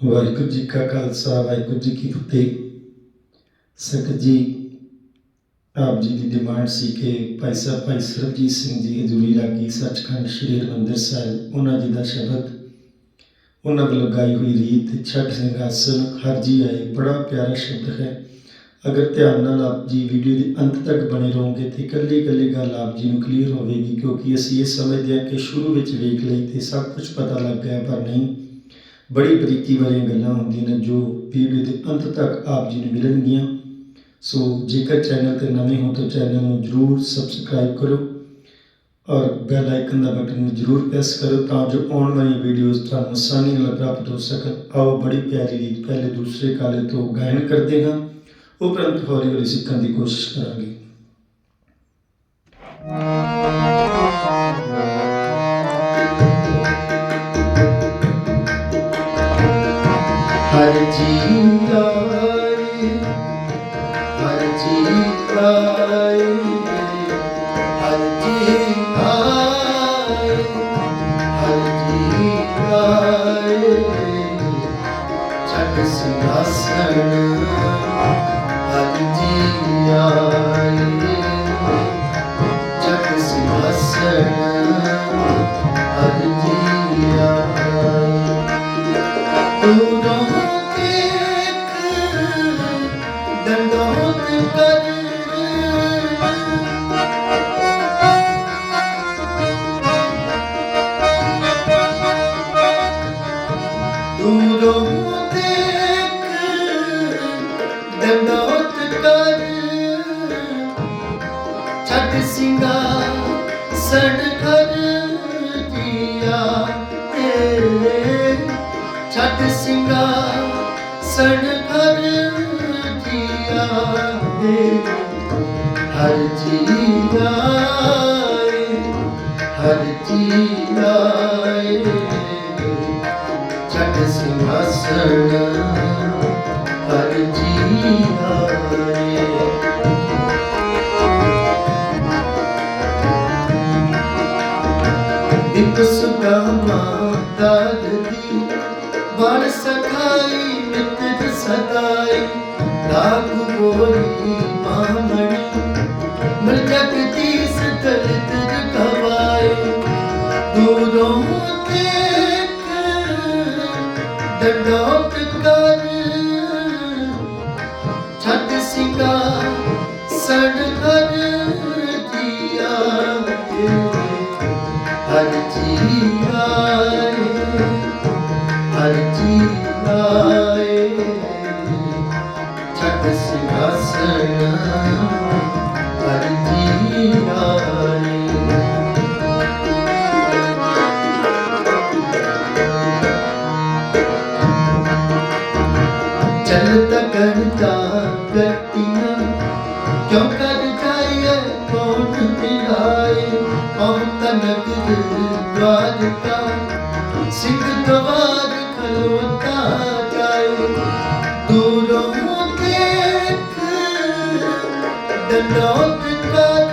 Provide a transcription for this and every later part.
ਵਾਹਿਗੁਰੂ ਜੀ ਕਾ ਖਾਲਸਾ, ਵਾਹਿਗੁਰੂ ਜੀ ਕੀ ਫਤਿਹ। ਸੰਗਤ ਜੀ, ਆਪ ਜੀ ਦੀ ਡਿਮਾਂਡ ਸੀ ਕਿ ਭਾਈ ਸਾਹਿਬ, ਭਾਈ ਸਰਬਜੀਤ ਸਿੰਘ ਜੀ ਹਜ਼ੂਰੀ ਲਾਗੀ ਸੱਚਖੰਡ ਸ੍ਰੀ ਹਰਿਮੰਦਰ ਸਾਹਿਬ, ਉਹਨਾਂ ਜੀ ਦਾ ਸ਼ਬਦ, ਉਹਨਾਂ ਵੱਲੋਂ ਗਾਈ ਹੋਈ ਰੀਤ ਛੱਡ ਸਿੰਘਾਸਨ, ਹਰ ਜੀ ਆਏ, ਬੜਾ ਪਿਆਰਾ ਸ਼ਬਦ ਹੈ। ਅਗਰ ਧਿਆਨ ਨਾਲ ਆਪ ਜੀ ਵੀਡੀਓ ਦੇ ਅੰਤ ਤੱਕ ਬਣੇ ਰਹੋਗੇ ਤੇ ਇਕੱਲੀ ਇਕੱਲੀ ਗੱਲ ਆਪ ਜੀ ਨੂੰ ਕਲੀਅਰ ਹੋਵੇਗੀ, ਕਿਉਂਕਿ ਅਸੀਂ ਇਹ ਸਮਝਦੇ ਹਾਂ ਕਿ ਸ਼ੁਰੂ ਵਿੱਚ ਵੇਖ ਲਈ ਤੇ ਸਭ ਕੁਝ ਪਤਾ ਲੱਗ ਗਿਆ, ਪਰ ਨਹੀਂ। ਬੜੀ ਬਰੀਕੀ ਵਾਲੀਆਂ ਗੱਲਾਂ ਹੁੰਦੀਆਂ ਨੇ ਜੋ ਵੀਡੀਓ ਦੇ ਅੰਤ ਤੱਕ ਆਪ ਜੀ ਨੂੰ ਮਿਲਣਗੀਆਂ। ਸੋ ਜੇਕਰ ਚੈਨਲ ਤੇ ਨਵੇਂ ਹੋ ਤਾਂ ਚੈਨਲ ਨੂੰ ਜਰੂਰ ਸਬਸਕ੍ਰਾਈਬ ਕਰੋ ਔਰ ਬੈਲ ਆਈਕਨ ਦਾ ਬਟਨ ਨੂੰ ਜਰੂਰ ਪ੍ਰੈਸ ਕਰੋ ਤਾਂ ਜੋ ਆਉਣ ਵਾਲੀਆਂ ਵੀਡੀਓਜ਼ ਤੁਹਾਨੂੰ ਆਸਾਨੀ ਨਾਲ ਪ੍ਰਾਪਤ ਹੋ ਸਕਣ। ਆਓ ਬੜੀ ਪਿਆਰੀ ਰੀਤ ਪਹਿਲੇ ਦੂਸਰੇ ਕਾਲੇ ਤੋਂ ਗਾਇਨ ਕਰਦੇ ਹਾਂ। ਉਪਰੰਤ ਹੌਲੀ ਹੌਲੀ ਸਿੱਖਣ ਦੀ ਕੋਸ਼ਿਸ਼ ਕਰਾਂਗੇ। ਹਰ ਜੀ ਹਰ ਜੀ ਹਰ ਜੀ ਹਰ ਜੀ ਛੱਡ ਸਿੰਘਾਸਣ ਹਰ ਜੀ ਸੜ ਕਰ ਦਿਆ ਤੇ ਹਰ ਜੀ ਆਏ ਹਰ ਜੀ ਛੱਡ ਸਿੰਘਾਸਣ ਹਰ ਜੀ ਇੱਕ ਮਿੱਤਰ ਸਦਾਈ ਲਾਗ ਗੋਰੀ ਮਾਮਣੀ ਮਰ ਜਗਤੀ ਸਤਲਤ ਕਵਾਏ ਦੂਰੋਂ ਦੇਖ ਡੰਡੋਤ ਕਰ ਛੱਡ ਸਿੰਘਾ ਸੜ ਕਰ ਦਿਆ ਹਰ ਜੀ ਕਰਤਾ ਗੱਟੀਆਂ ਕਿਉਂ ਕਰ ਜਾਈਏ ਕੌਣ ਮਿਲਾਏ ਕੌਣ ਤਨਕ ਦਵਾਰਕਾ ਸਿੰਘ ਦਵਾਰ ਖਲੋਤਾ ਦੰਡੋਤ ਕਰ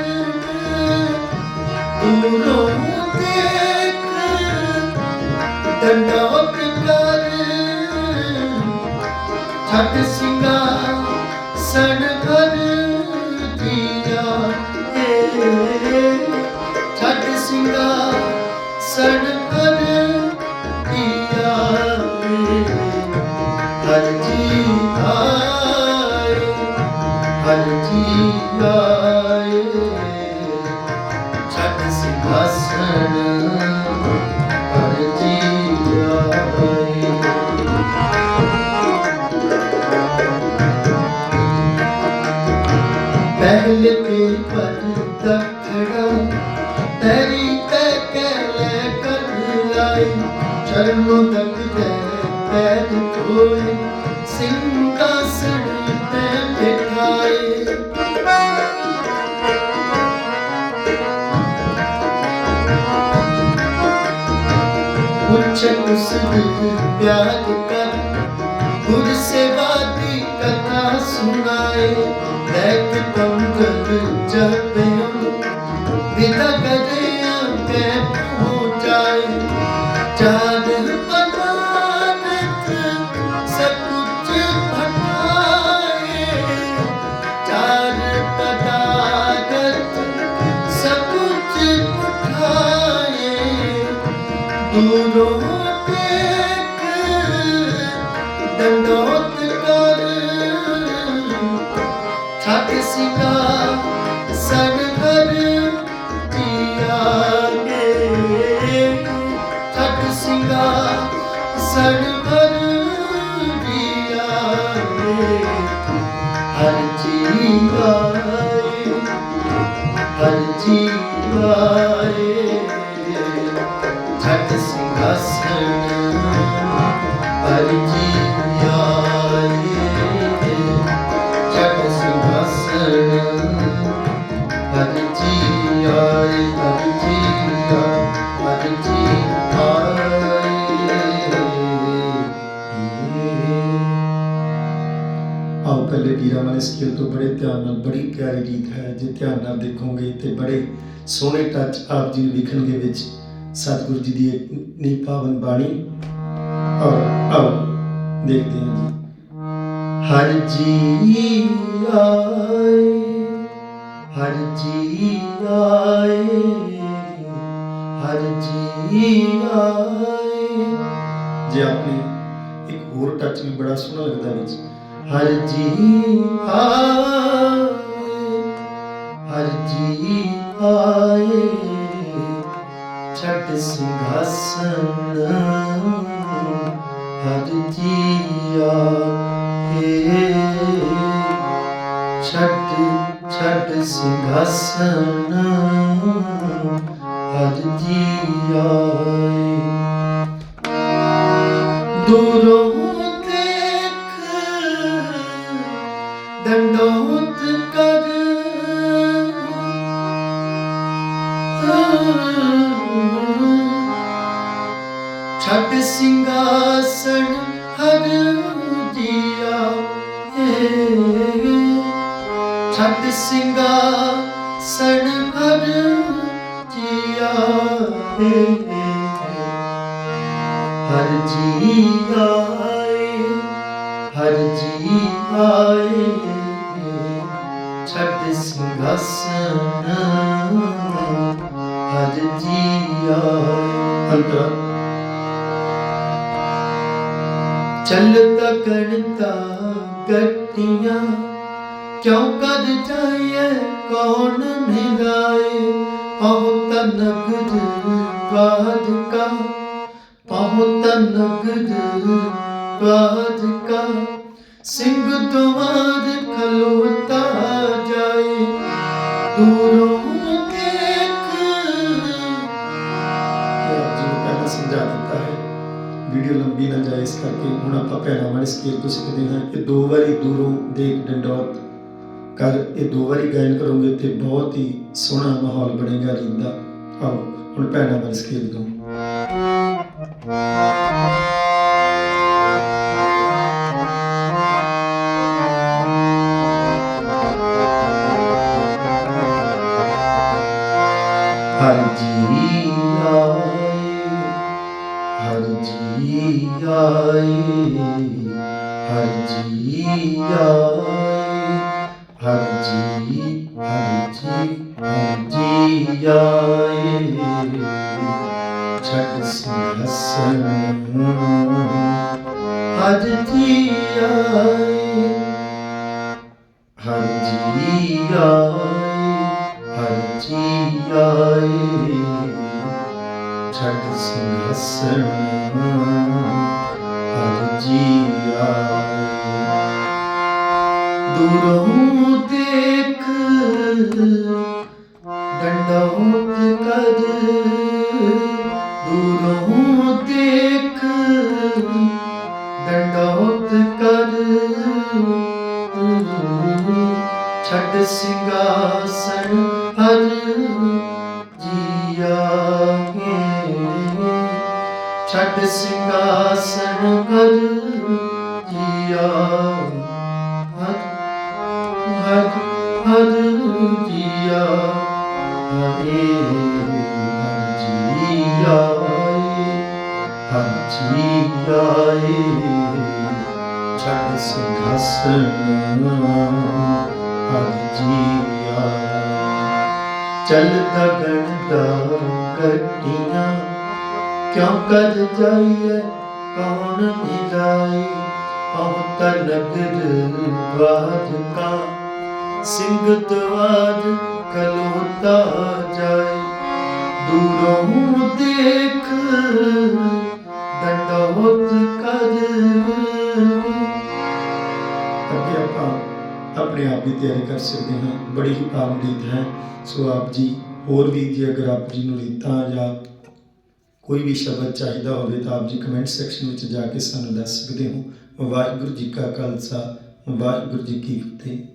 ਦੂਰੋਂ ਦੇਖ ਦੰਡੋਤ ਕਰ ਛੱਡ ਸਿੰਘਾ ਸਣ ਕਰ ਦਿਆ। ਏ ਛੱਡ ਸਿੰਘਾ ਸਣ ਕਰ ਹਰ ਜੀ ਆਏ ਛੱਡ ਸਿੰਘਾ ਸਣ ਹਰ ਜੀ ਆਏ ਪਹਿਲੇ ਤੇ ਪਰ ਤਖੜਾ ਤੇਰੀ ਤੇ ਕਹਿਲੇ ਕਰ ਆਈ ਚਰਨੋਂ ਉਸ ਦੀ ਪਿਆਰ ਕਰ। ਗੁਰ ਸੇਵਾ ਦੀ ਕਥਾ ਸੁਣਾਏ। ਲੈ ਪੰਗਤ ਜਪੇ ਜੇ ਧਿਆਨ ਨਾਲ ਦੇਖੋਗੇ ਤੇ ਬੜੇ ਸੋਹਣੇ ਟੱਚ ਆਪ ਜੀ ਨੂੰ ਲਿਖਣਗੇ ਵਿੱਚ ਸਤਿਗੁਰੂ ਜੀ ਦੀ ਇੱਕ ਨੀ ਪਾਵਨ ਬਾਣੀ। ਔਰ ਆਓ, ਦੇਖਦੇ ਹਾਂ ਜੀ। ਹਰ ਜੀ ਆਏ, ਹਰ ਜੀ ਆਏ, ਹਰ ਜੀ ਆਏ। ਜੇ ਆਪਨੇ ਇੱਕ ਹੋਰ ਟੱਚ ਵੀ ਬੜਾ ਸੋਹਣਾ ਲੱਗਦਾ ਵਿੱਚ। ਹਰ ਜੀ ਆਏ ਹਰ ਜੀ ਆਏ, ਛੱਡ ਸਿੰਘਾਸਨ ਹਰ ਜੀ ਆਏ। ਛੱਡ ਛੱਡ ਸਿੰਘਾਸਨ ਹਰ ਜੀ ਆਏ। ਦੂਰੋਂ ਛੱਡ ਸਿੰਘਾਸਣ ਹਰ ਦੀਆ ਏ ਛੱਡ ਸਿੰਘਾਸਣ ਹਰ ਜੀਆ ਏ ਹਰ ਜੀ ਆਏ ਹਰ ਜੀ ਆਏ ਛੱਡ ਸਿੰਘਾਸਨ ਹਰ ਜੀ ਅੰਤਰਾ। ਚੱਲਦਾ ਗਣਤਾ ਗੱਟੀਆਂ, ਕਿਉਂ ਕਰ ਜਾਈਏ, ਕੌਣ ਮਿਲਾਏ? ਬਹੁਤ ਨਗਰ ਬਾਦ ਕਾ ਬਹੁਤ ਨਗਰ ਬਾਦ ਕਾ ਸਿੰਘ ਦੁਆਰ ਖਲੋਤਾ ਜਾਏ, ਦੂਰੋਂ ਵੀਡੀਓ ਲੰਬੀ ਨਾ ਜਾਏ, ਇਸ ਕਰਕੇ ਹੁਣ ਆਪਾਂ ਪਹਿਲਾਂ ਵਾਲੇ ਸਕੇਲ ਤੋਂ ਸਿੱਖਦੇ ਹਾਂ ਕਿ ਦੋ ਵਾਰੀ ਦੂਰੋਂ ਦੇਖ ਡੰਡੌਤ ਕਰ, ਇਹ ਦੋ ਵਾਰੀ ਗਾਇਨ ਕਰੋਗੇ ਤੇ ਬਹੁਤ ਹੀ ਸੋਹਣਾ ਮਾਹੌਲ ਬਣੇਗਾ ਰੀਤ ਦਾ ਆਓ, ਹੁਣ ਪਹਿਲਾਂ ਵਾਲੇ ਸਕੇਲ ਤੋਂ। Hadi, Hadi, Hadi Yair Taksim Hasan Hadi Yair Hadi Yair Hadi Yair Taksim Hasan Hadi Yair ਦੂਰੋਂ ਦੇਖ ਡੰਡੌਤ ਕਰ ਦੂਰੋਂ ਦੇਖ ਡੰਡੌਤ ਕਰ ਛੱਡ ਸਿੰਘਾਸਨ ਹਰ ਜੀਆ ਹਰੇ ਹਰ ਜੀਆ ਹਰ ਚੱਲਦਾ ਗਣਦਾ ਗੱਡੀਆਂ, ਕਿਉਂ ਕਰ ਜਾਈਏ, ਕੌਣ ਮਿਲਾਏ ਬਹੁਤ ਨਗਰ ਬਾਦ ਕਾ ਸਿੰਘ ਦਵਾਰ ਖਲੋਤਾ ਜਾਏ। ਦੂਰੋਂ ਦੇਖ ਡੰਡਾ ਬਹੁਤ ਅੱਗੇ ਆਪਾਂ ਆਪਣੇ ਆਪ ਵੀ ਤਿਆਰੀ ਕਰ ਸਕਦੇ ਹਾਂ। ਬੜੀ ਹੀ ਆਮ ਰੀਤ ਹੈ। ਸੋ ਆਪ ਜੀ, ਹੋਰ ਵੀ ਜੇ ਅਗਰ ਆਪ ਜੀ ਨੂੰ ਰੀਤਾਂ ਜਾਂ ਕੋਈ ਵੀ ਸ਼ਬਦ ਚਾਹੀਦਾ ਹੋਵੇ, ਤਾਂ ਆਪ ਜੀ ਕਮੈਂਟ ਸੈਕਸ਼ਨ ਵਿੱਚ ਜਾ ਕੇ ਸਾਨੂੰ ਦੱਸ ਸਕਦੇ ਹੋ। ਵਾਹਿਗੁਰੂ ਜੀ ਕਾ ਖਾਲਸਾ, ਵਾਹਿਗੁਰੂ ਜੀ ਕੀ ਫਤਿਹ।